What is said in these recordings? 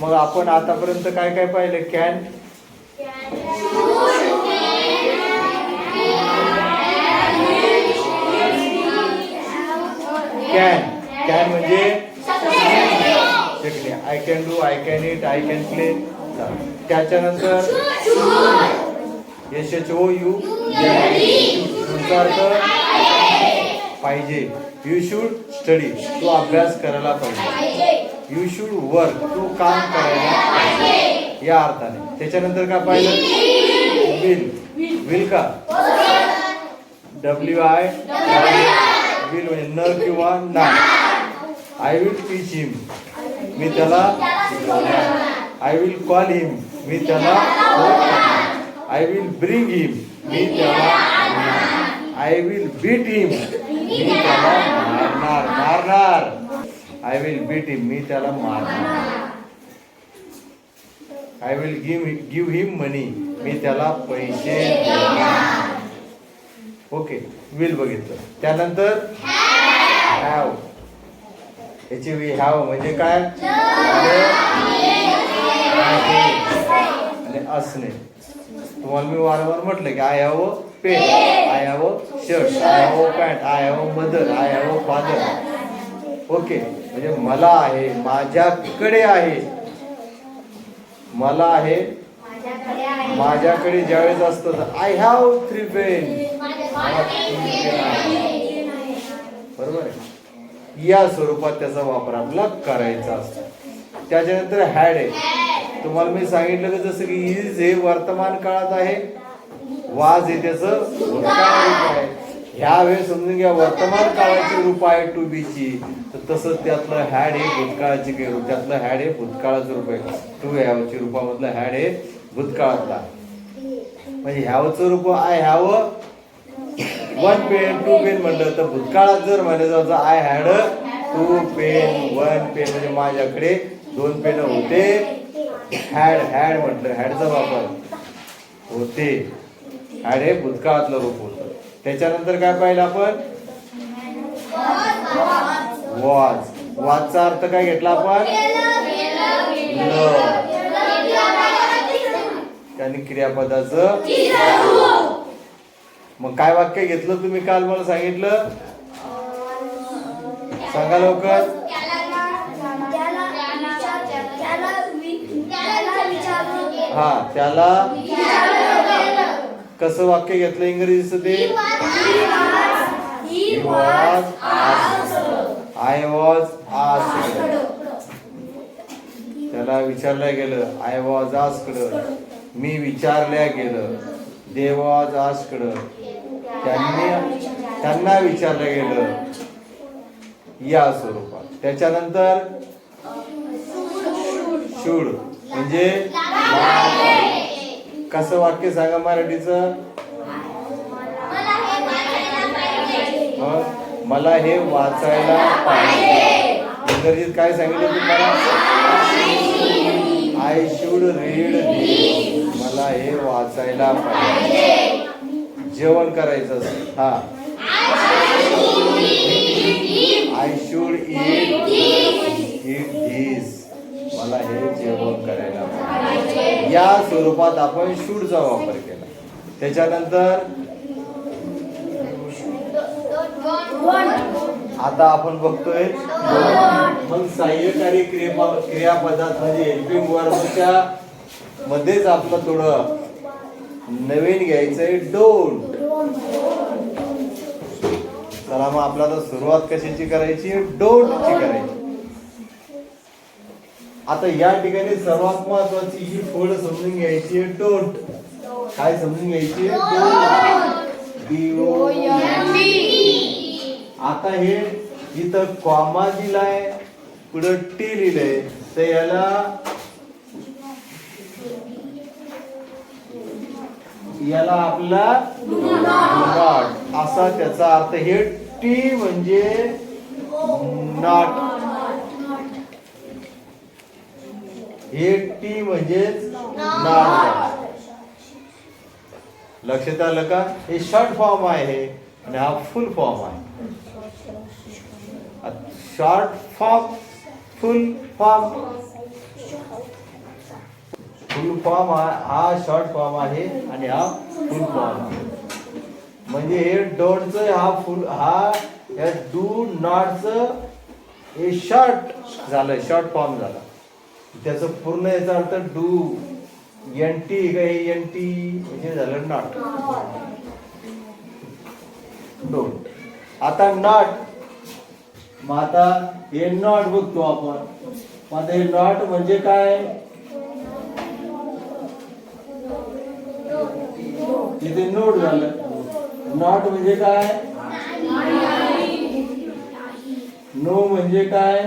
मग आपण आतापर्यंत काय काय पाहिलं? कॅन? कॅन. कॅन म्हणजे? I can do I can it I can play त्याच्यानंतर? एस एच ओ यू तुमचा अर्थ पाहिजे. यू शूड स्टडी तो अभ्यास करायला पाहिजे. यू शूड वर्क तू काम करायला पाहिजे या अर्थाने. त्याच्यानंतर काय पाहिलं? विल विल का? डब्ल्यू आय विल म्हणजे न किंवा ना आय विल टीच हिम मी त्याला आय विल कॉल हिम मी त्याला आय विल ब्रिंग हिम मी त्याला आय विल बीट हिम मी त्याला मारणार मारणार. आय विल बीट हिम मी त्याला मारणार I will give give him money मी त्याला पैसे ओके विल बघितलं. त्यानंतर हॅव याची वी हॅव म्हणजे काय? आणि असणे. तुम्हाला मी वारंवार म्हटलं की I have pen I have shirt I have pant I have mother I have father okay म्हणजे मला आहे माझ्याकडे आहे. मला आहे माझ्याकडे ज्यावेळेस असतं तर आय हॅव थ्री पेन बरोबर आहे? या स्वरूपात त्याचा वापर आपला करायचा असतो. त्याच्यानंतर हॅड आहे. तुम्हाला मी सांगितलं की जसं की इज हे वर्तमान काळात आहे. वाज हे त्याचं आहे. ह्या वेळेस समजून घ्या वर्तमान काळाची रूप आहे टू बी ची तर तसंच त्यातलं हॅड हे भूतकाळाची काही रूप त्यातलं हॅड हे भूतकाळाचं रूप आहे. टू ह्यावची रूपामधलं हॅड हे भूतकाळातला म्हणजे ह्यावचं रूप I have one pen two pen म्हटलं तर भूतकाळात जर म्हणायचं I had two pen one pen म्हणजे माझ्याकडे दोन पेन होते. हॅड हॅड म्हटलं हॅडचा वापर होते. हॅड हे भूतकाळातलं रूप होतं. त्याच्यानंतर काय पाहिलं आपण? वॉज. वाचचा अर्थ काय घेतला आपण? त्यांनी क्रियापदाचं मग काय वाक्य घेतलं तुम्ही काल मला सांगितलं? सांगा लवकर. हा त्याला कसं वाक्य घेतलं इंग्रजीचं ते? वॉज आय वॉज आस्कड त्याला विचारलं गेलं आय वॉज आस्कड मी विचारल्या गेलं दे वॉज आस्कड त्यांनी त्यांना विचारलं गेलं या स्वरूपात. त्याच्यानंतर शूड. म्हणजे कसं वाक्य सांगा मराठीचं? मला हे वाचायला पाहिजे. इंग्रजीत काय सांगितलं तुम्हाला? आय शूड रीड मला हे वाचायला पाहिजे. जेवण करायचं हा. I should eat eat this मला हे जेवण करायला या स्वरूपात आपण शूडचा वापर केला. त्याच्यानंतर आता आपण बघतोय मग सहाय्यकारी क्रिया क्रियापदात म्हणजे हेल्पिंग वर्बच्या मध्येच आपलं थोडं नवीन घ्यायचंय. डोंट चला मग आपल्याला सुरुवात कशाची करायची? डोंटची करायची. आता या ठिकाणी सर्वात महत्वाची ही फोड समजून घ्यायची डोंट काय समजून घ्यायची आता हे इथं कॉमा दिलाय पुढं टी लिहिलंय. तर याला याला आपला नॉट असा त्याचा अर्थ. हे टी म्हणजे नॉट. हे टी म्हणजेच नॉट लक्षात आलं का? हे शॉर्ट फॉर्म आहे आणि हा फुल फॉर्म आहे. Short form full form full form हा हा शॉर्ट फॉर्म आहे आणि हा फुल फॉर्म आहे. म्हणजे हे डोंटच हा फुल हा या डू नॉटचं हे शॉर्ट झालं शॉर्ट फॉर्म झाला. त्याचं पूर्ण याचा अर्थ डू एन टी का हे एन टी म्हणजे झालं नॉट डोंट आता नॉट मग आता हे नॉट बघतो आपण. मग आता हे नॉट म्हणजे काय? तिथे नोट झालं. नॉट म्हणजे काय? नो म्हणजे काय?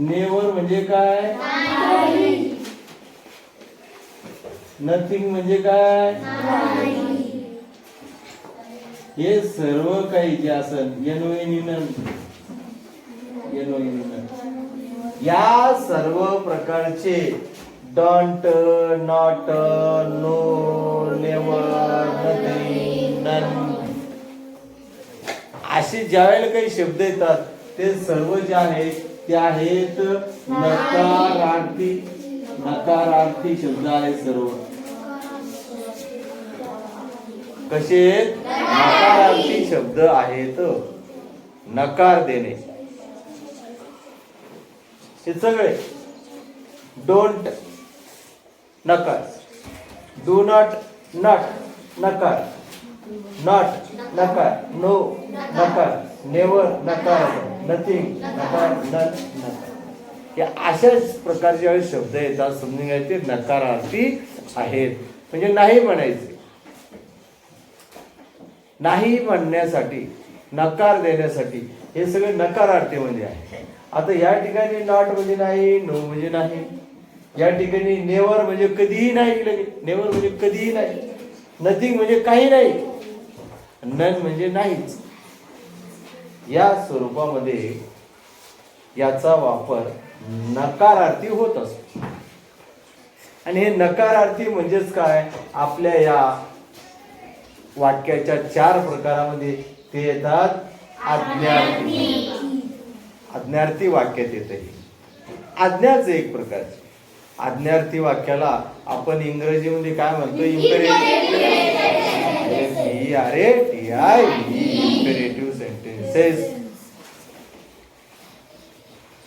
नेवर म्हणजे काय? नथिंग म्हणजे काय? हे सर्व काही जे असन या सर्व प्रकारचे don't not no never nothing none असे ज्या वेळेला काही शब्द येतात ते सर्व जे आहेत ते आहेत. नकारार्थी नकारार्थी शब्द आहेत सर्व. कसे नकारार्थी शब्द आहेत. नकार देणे. हे सगळे. डोंट नकार. डू नॉट नट नकार. नॉट नकार. नो नकार. नेवर नकार नथिंग नकार नन या अशाच प्रकारचे शब्द येतात समजून घ्यायचे नकारार्थी आहेत. म्हणजे नाही म्हणायचे. नाही म्हणण्यासाठी नकार देण्यासाठी हे सगळे नकारार्थी म्हणजे आहे. आता या ठिकाणी नॉट म्हणजे नाही नो म्हणजे नाही. या ठिकाणी नेवर म्हणजे कधीही नाही लगे नेवर म्हणजे कधीही नाही. नथिंग म्हणजे काही नाही. नन म्हणजे नाहीच. या स्वरूपामध्ये याचा वापर नकारार्थी होत असतो. आणि हे नकारार्थी म्हणजेच काय? आपल्या या वाक्याच्या चार प्रकारामध्ये ते येतात. आज्ञार्थी. आज्ञार्थी वाक्यात येत आज्ञाच एक प्रकारचे आज्ञार्थी वाक्याला आपण इंग्रजीमध्ये काय म्हणतो? इम्पेरेटिव्ह अरे टी आय सेंटेन्सेस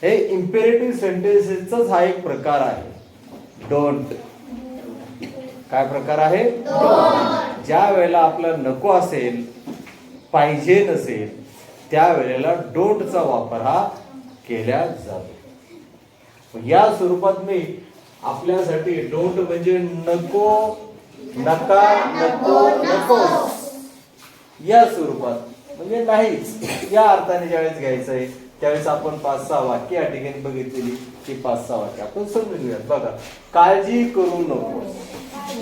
हे इम्पेरेटिव्ह सेंटेन्सेसचाच हा एक प्रकार आहे. डोंट काय प्रकार आहे? ज्या वेळेला आपला नको असेल पाहिजे नसेल त्या वेळेला डोंटचा वापर हा केला जातो. या स्वरूपात मी आपल्यासाठी डोंट म्हणजे नको नका नको नको या स्वरूपात म्हणजे नाहीच. या अर्थाने ज्यावेळेस घ्यायचं आहे त्यावेळेस आपण पाच सहा वाक्य या ठिकाणी बघितलेली ती पाच सहा वाक्य आपण समजून घेऊयात. बघा काळजी करू नको.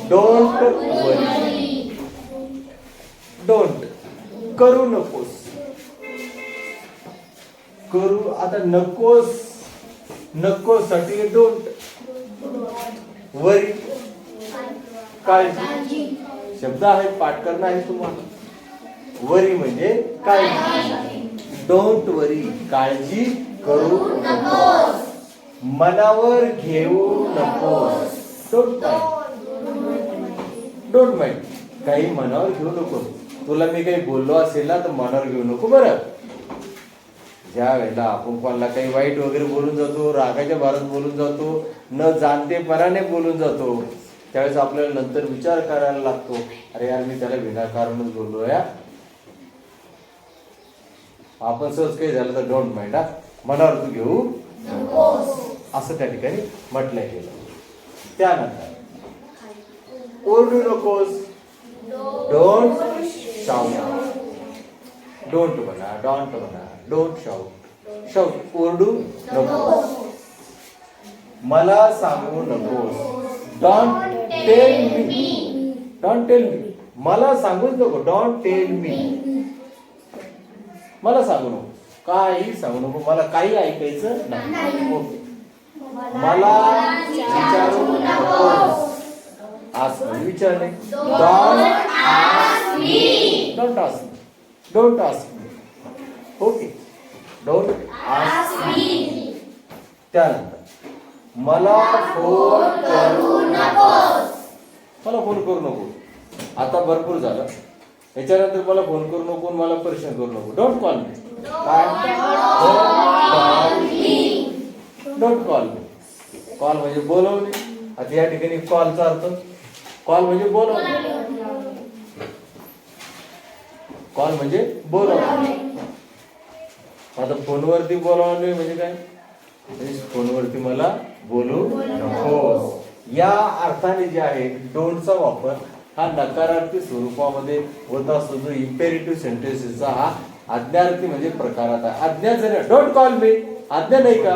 डोंट वरी डोंट करू नकोस. करू आता नकोस. नकोस साठी डोंट वरी काळजी. शब्द आहेत पाठ करणं आहे तुम्हाला. वरी म्हणजे काळजी. डोंट वरी काळजी करू नकोस. मनावर घेऊ नकोस. डोंट डोंट माइंड काही मनावर घेऊ नको. तुला मी काही बोललो असेल ना तर मनावर घेऊ नको बरं. ज्या वेळेला आपण कोणाला काही वाईट वगैरे बोलून जातो रागाच्या भारत बोलून जातो न जाणतेपणाने बोलून जातो त्यावेळेस आपल्याला नंतर विचार करायला लागतो. अरे यार मी त्याला विनाकारणच बोललो या आपण सहज काही झालं तर डोंट माइंड हा. मनावर तू घेऊ. असं त्या ठिकाणी म्हटलं गेलं. त्यानंतर ओरडू नकोस. डोंट शाउट डोंट म्हणा डोंट म्हणा डोंट शाउट शाउट ओरडू नकोस. मला सांगू नकोस. Don't tell me don't tell me मला सांगूच नको. डोंट टेल मी मला सांगू नको. काही सांगू नको. मला काही ऐकायचं नाही. मला विचारू नकोस आज विचारणे. Don't don't ask don't ask okay don't त्यानंतर मला फोन करू मला फोन करू नको. आता भरपूर झालं. याच्यानंतर मला फोन करू नको मला परेशान करू नको. डोंट कॉल मी काय डोंट कॉल मी कॉल म्हणजे बोलवणे. आता या ठिकाणी कॉलचा अर्थ कॉल म्हणजे बोलवणे. कॉल म्हणजे बोलवणे. आता फोनवरती बोलावणे म्हणजे काय? म्हणजे फोनवरती मला बोलू नको या अर्थाने जे आहे डोंटचा वापर हा नकारार्थी स्वरूपामध्ये होत असतो. जो इम्पेरेटिव्ह सेंटेन्सेसचा हा आज्ञार्थी म्हणजे प्रकारात आहे. आज्ञा जर डोंट कॉल मी आज्ञा नाही का?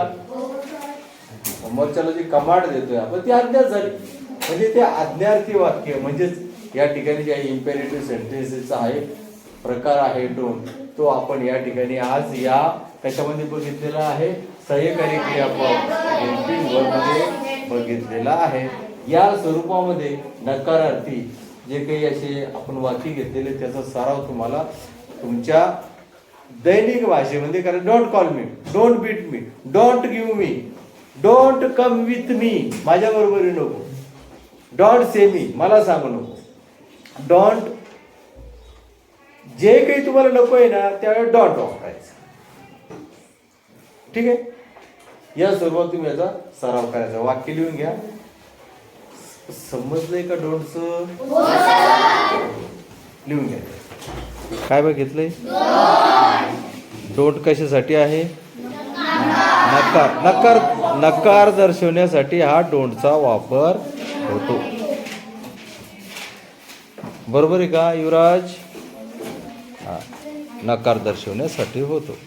समोरच्याला जी कमांड देतोय आपण ती आज्ञा झाली. म्हणजे ते आज्ञार्थी वाक्य म्हणजेच या ठिकाणी जे इम्पेरेटिव्ह सेंटेन्सेसचा आहे प्रकार आहे डोंट तो आपण या ठिकाणी आज या त्याच्यामध्ये बघितलेला आहे. सहकारी क्रियापद helping बघितलेला आहे. या स्वरूपामध्ये नकारार्थी जे काही असे आपण वाक्य घेतलेले त्याचा सराव तुम्हाला तुमच्या दैनिक भाषेमध्ये कारण don't call me don't beat me don't give me don't come with me माझ्या बरोबरी नको. डोंट से मी मला सांगू नको. डोंट जे काही तुम्हाला नको आहे ना त्यावेळेस डॉट वापरायचं. ठीक आहे? या स्वरूपात तुम्ही याचा सराव करायचा. वाक्य लिहून घ्या. समजलंय का डोंटचं लिहून घ्या. काय बघितलंय डोंट कशासाठी आहे? नकार. नकार नकार दर्शवण्यासाठी हा डोंटचा वापर होतो. बरोबर आहे का युवराज? हा नकार दर्शवण्यासाठी होतो.